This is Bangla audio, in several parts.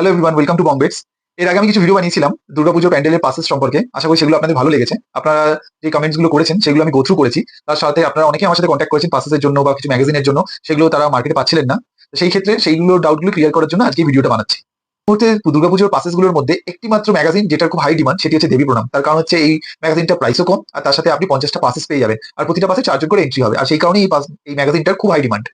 হ্যালো এভরিওয়ান ওয়েলকাম টু বম্বেটস এর আগে আমি কিছু ভিডিও বানিয়েছিলাম দুর্গাপুজোর প্যান্ডেলের পাসেস সম্পর্কে। আশা করি সেগুলো আপনাদের ভালো লেগেছে। আপনারা যে কমেন্টসগুলো করেছেন, সেগুলো আমি গোথ্রু করেছি। তার সাথে আপনারা অনেকে আমার সাথে কন্ট্যাক্ট করেছেন পাসেসের জন্য বা কিছু ম্যাগাজিনের জন্য। সেগুলো তারা মার্কেটে পাচ্ছিলেন না। সেই ক্ষেত্রে সেইগুলো ডাউটগুলো ক্লিয়ার করার জন্য আজকে ভিডিওটা বানাচ্ছি। মুহূর্তে দুর্গাপুজোর পাসেসগুলোর মধ্যে একটি মাত্র ম্যাগাজিন যেটার খুব হাই ডিমান্ড সেটি হচ্ছে দেবী প্রণাম তার কারণ হচ্ছে এই ম্যাগাজিনটা প্রাইসও কম, আর তার সাথে আপনি পঞ্চাশটা পাসেস পেয়ে যাবেন। আর প্রতিটা পাসে চারজন করে এন্ট্রি হবে। আর সেই কারণে এই এই ম্যাগাজিনটার খুব হাই ডিমান্ড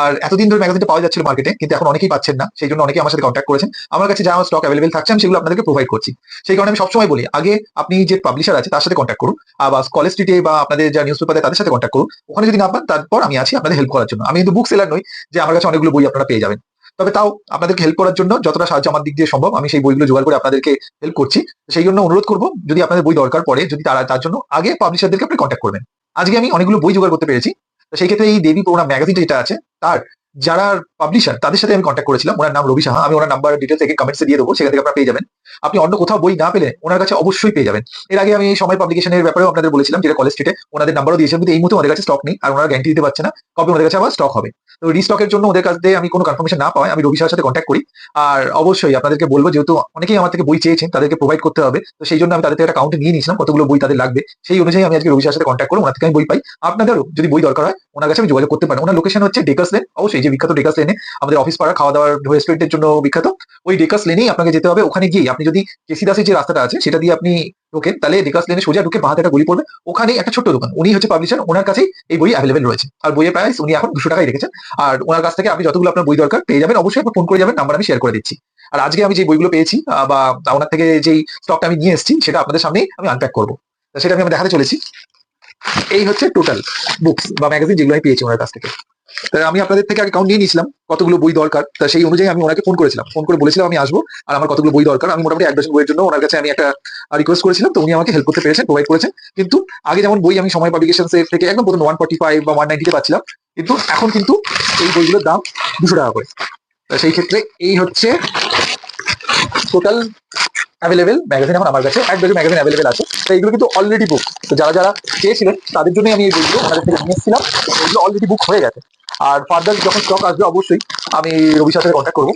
আর এতদিন ধরে ম্যাগাজিনটা পাওয়া যাচ্ছিল মার্কেটে কিন্তু এখন অনেকেই পাচ্ছেন না, সেই জন্য অনেকেই আমার সাথে কন্ট্যাক্ট করেছেন। আমার কাছে যা আমার স্টক অ্যাভেলেবেল থাকছে, আমি সেগুলো আপনাদেরকে প্রোভাইড করছি। সেই কারণে আমি সবসময় বলি, আগে আপনি যে পাবলিশার আছে, তার সাথে কন্ট্যাক্ট করুন আর কলেজ স্ট্রিটে বা আপনাদের যা নিউজ পেপারে তাদের সাথে কন্ট্যাক্ট করুন। ওখানে যদি না পান, তারপর আমি আছি আপনাদের হেল্প করার জন্য। আমি কিন্তু বুক সেলার নই, যে আমার কাছে অনেকগুলো বই আপনারা পেয়ে যাবেন। তবে তাও আপনাদেরকে হেল্প করার জন্য যতটা সাহায্য আমার দিক দিয়ে সম্ভব, আমি সেই বইগুলো জোগাড় করে আপনাদেরকে হেল্প করছি। সেই জন্য অনুরোধ করব, যদি আপনাদের বই দরকার পড়ে, যদি তারা, তার জন্য আগে পাবলিশারদেরকে আপনি কন্ট্যাক্ট করবেন। আজকে আমি অনেকগুলো বই জোগাড় করতে পেরেছি। তো সেই ক্ষেত্রে এই দেবী প্রোগ্রাম ম্যাগাজিনটা যেটা আছে তার যারা পাবলিশার তাদের সাথে আমি কন্ট্যাক্ট করেছিলাম, ওনার নাম রবি সাহা, আমি ওনার নাম্বার ডিটেলস থেকে কমেন্টসে দিয়ে দেবো, সেখান থেকে আপনারা পেয়ে যাবেন। আপনি অন্য কোথাও বই না পেলে ওনার কাছে অবশ্যই পেয়ে যাবেন। এর আগে আমি এই সময় পাবলিকেশনের ব্যাপারেও আপনাদের বলেছিলাম, যেটা কলেজ স্ট্রিটে ওনাদের নাম্বারও দিয়েছিলাম কিন্তু এই মুহূর্তে ওদের কাছে স্টক নেই, আর ওনারা গ্যারান্টি দিতে পারছে না কবে ওদের কাছে আবার স্টক হবে। তো রিস্টকের জন্য ওদের কাছে আমি কোনো কনফার্মেশন না পাওয়ায় আমি রবি সাহার সাথে কন্ট্যাক্ট করি। আর অবশ্যই আপনাদেরকে বলব, যেহেতু অনেকেই আমার থেকে বই চেয়েছেন, তাদেরকে প্রোভাইড করতে হবে। তো সেই জন্য আমি তাদের থেকে একটা কাউন্টে নিয়ে নিয়েছিলাম, কতগুলো বই তাদের লাগবে। সেই অনুযায়ী আমি আজকে রবি সাহার সাথে কন্ট্যাক্ট করব ওনার থেকে আমি বই পাই। আপনাদেরও যদি বই দরকার হয়, ওনার কাছে আমি যোগাযোগ করতে পারেন ওনার লোকেশন হচ্ছে ডেকাস লেন অবশ্যই যে বিখ্যাত ডেকাস লেনে আমাদের অফিস পাড়া খাওয়া দাওয়ার রেস্টুরেন্টের জন্য বিখ্যাত। ওই ডেকাস লেনেই আপনাকে যেতে হবে। ওখানে গিয়ে আপনি যদি কেসি দাসের যে রাস্তাটা আছে, সেটা দিয়ে আপনি ঢোকেন, তাহলে ডেকাস লেনে সোজা ঢুকে বাহাতে একটা গলি পড়বে। ওখানে একটা ছোট্ট দোকান। উনি হচ্ছে পাবলিশার ওনার কাছেই এই বই অ্যাভেলেবেল রয়েছে। আর বইয়ের প্রাইস উনি এখন দুশো টাকাই রেখেছেন। আর ওনার কাছ থেকে আপনি যতগুলো আপনার বই দরকার পেয়ে যাবেন। অবশ্যই ফোন করে যাবেন নাম্বার আমি শেয়ার করে দিচ্ছি। আর আজকে আমি যে বইগুলো পেয়েছি বা ওনার থেকে যেই স্টকটা আমি নিয়ে এসেছি, সেটা আপনাদের সামনেই আমি আনপ্যাক করব। সেটা আমি দেখাতে চলেছি। এই হচ্ছে টোটাল বুকস বা ম্যাগাজিন যেগুলো আমি পেয়েছি ওনার কাছ থেকে। তা আমি আপনাদের থেকে আগে কাউন্ট নিয়ে নিয়েছিলাম কতগুলো বই দরকার। তা সেই অনুযায়ী আমি ওনাকে ফোন করেছিলাম। ফোন করে বলেছিলাম, আমি আসব আর আমার কতগুলো বই দরকার। আমি মোটামুটি এক ডজন বইয়ের জন্য ওনার কাছে আমি একটা রিকোয়েস্ট করেছিলাম। তো উনি আমাকে হেল্প করতে পেরেছেন প্রোভাইড করেছেন। কিন্তু আগে যেমন বই আমি সময় পাবলিকেশন থেকে একদম প্রথম ওয়ান ফর্টি ফাইভ বা ওয়ান নাইনটিতে পাচ্ছিলাম। কিন্তু এখন কিন্তু এই বইগুলোর দাম দুশো টাকা করে। সেই ক্ষেত্রে এই হচ্ছে টোটাল অ্যাভেলেবেল ম্যাগাজিন এখন আমার কাছে। এক ডজন ম্যাগাজিন অ্যাভেলেবেল আছে। তো এইগুলো কিন্তু অলরেডি বুক তো যারা যারা চেয়েছিলেন, তাদের জন্যই আমি এই বইগুলো ওনাদের থেকে নিয়ে এসেছিলাম। এগুলো অলরেডি বুক হয়ে গেছে। আর ফার্দার যখন স্টক আসবে, অবশ্যই আমি রবি সাথে কন্ট্যাক্ট করব।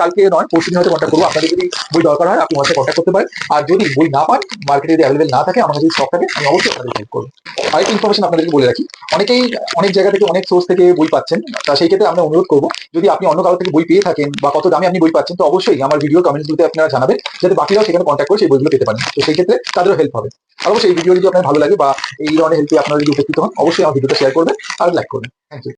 কালকে নয়, পরশু দিন হয়তো কন্ট্যাক্ট করব। আপনাদের যদি বই দরকার হয়, আপনি সাথে কন্ট্যাক্ট করতে পারেন। আর যদি বই না পান মার্কেটে যদি অ্যাভেলেবেল না থাকে আমার যদি স্টক থাকে, আমি অবশ্যই আপনাদের হেল্প করব। আরেকটা ইনফরমেশন আপনাদেরকে বলে রাখি। অনেকেই অনেক জায়গা থেকে, অনেক সোর্স থেকে বই পাচ্ছেন। তা সেই ক্ষেত্রে আমরা অনুরোধ করব, যদি আপনি অন্য কারও থেকে বই পেয়ে থাকেন বা কত দামে আপনি বই পাচ্ছেন, তো অবশ্যই আমার ভিডিও কমেন্টসগুলোতে আপনারা জানাবেন, যাতে বাকিরাও সেখানে কন্ট্যাক্ট করে সেই বইগুলো পেতে পারেন। তো সেই ক্ষেত্রে তাদেরও হেল্প হবে। আর অবশ্যই এই ভিডিও যদি আপনার ভালো লাগে বা এই ধরনের হেল্পে আপনারা যদি উপকৃত হন, অবশ্যই আমার ভিডিওটা শেয়ার করবেন আর লাইক করবেন। Thank you